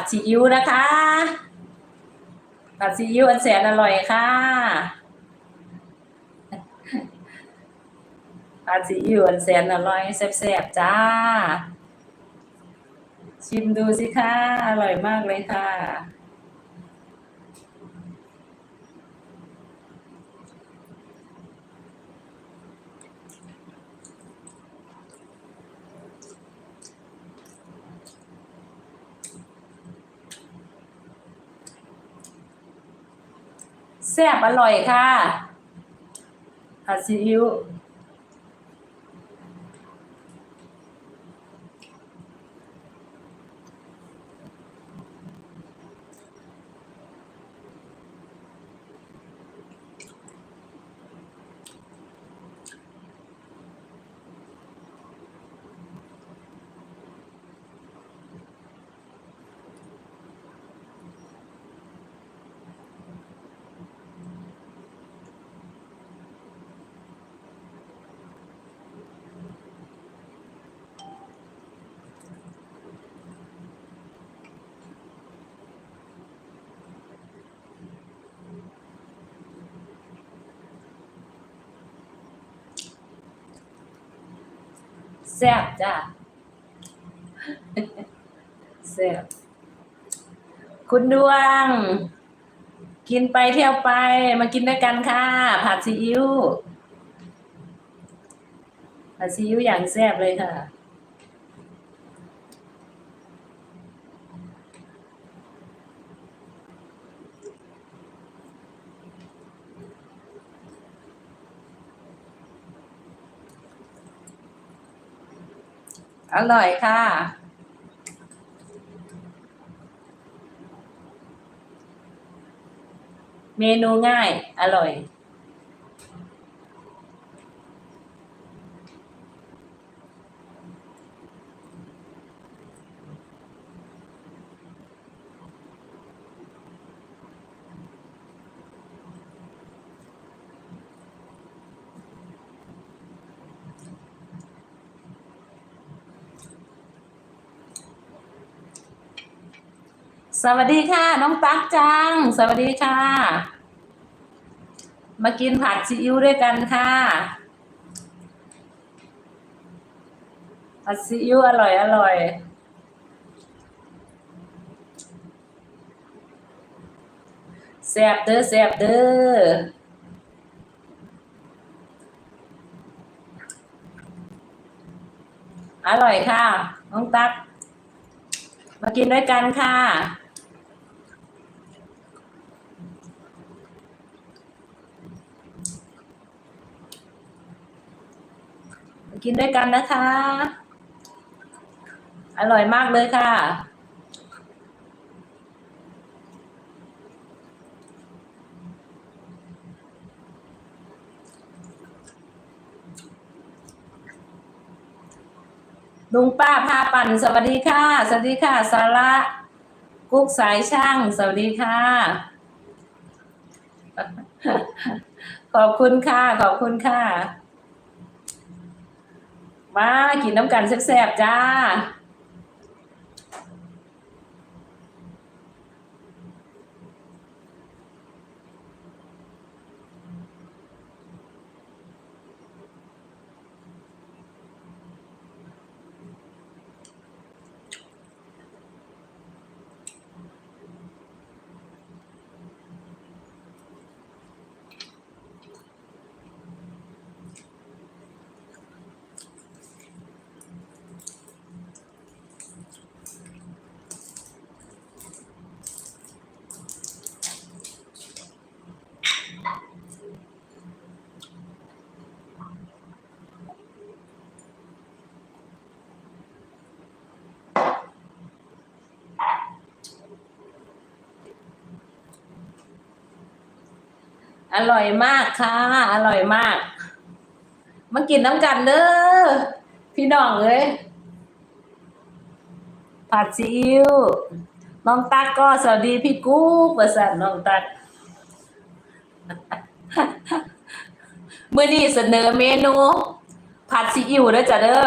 ดซีอิ๊วนะคะ ผัดซีอิ๊วอันแสนอร่อยค่ะ ผัดซีอิ๊วอันแสนอร่อยแซ่บๆจ้า ชิมดูสิค่ะ อร่อยมากเลยค่ะ ซ่บอร่อยค่ะผัดซีอิ๊ว แซ่บจ้าแซ่บคุณดวง กินไปเที่ยวไป มากินด้วยกันค่ะ ผัดซีอิ๊วผัดซีอิ๊วอย่างแซ่บเลยค่ะ อร่อยค่ะ เมนูง่าย อร่อย สวัสดีค่ะ น้องตั๊กจัง สวัสดีค่ะ มากินผัดซีอิ๊วด้วยกันค่ะ ผัดซีอิ๊วอร่อยอร่อยแซ่บเด้อแซ่บเด้ออร่อยค่ะ น้องตั๊กมากินด้วยกันค่ะ กินด้วยกันนะคะ อร่อยมากเลยค่ะ ลุงป้าพาปั่นสวัสดีค่ะ สวัสดีค่ะสาระกุ๊กสายช่าง สวัสดีค่ะ ขอบคุณค่ะ ขอบคุณค่ะ มากินน้ำกันแซ่บๆจ้า อร่อยมากค่ะ อร่อยมาก มากินน้ำกันเด้อพี่น้องเอ้ยผัดซีอิ๊วน้องตักก็สวัสดีพี่กุ๊กประสันน้องตักเมื่อนี้เสนอเมนู ผัดซีอิ๊วเด้อจ้ะเด้อ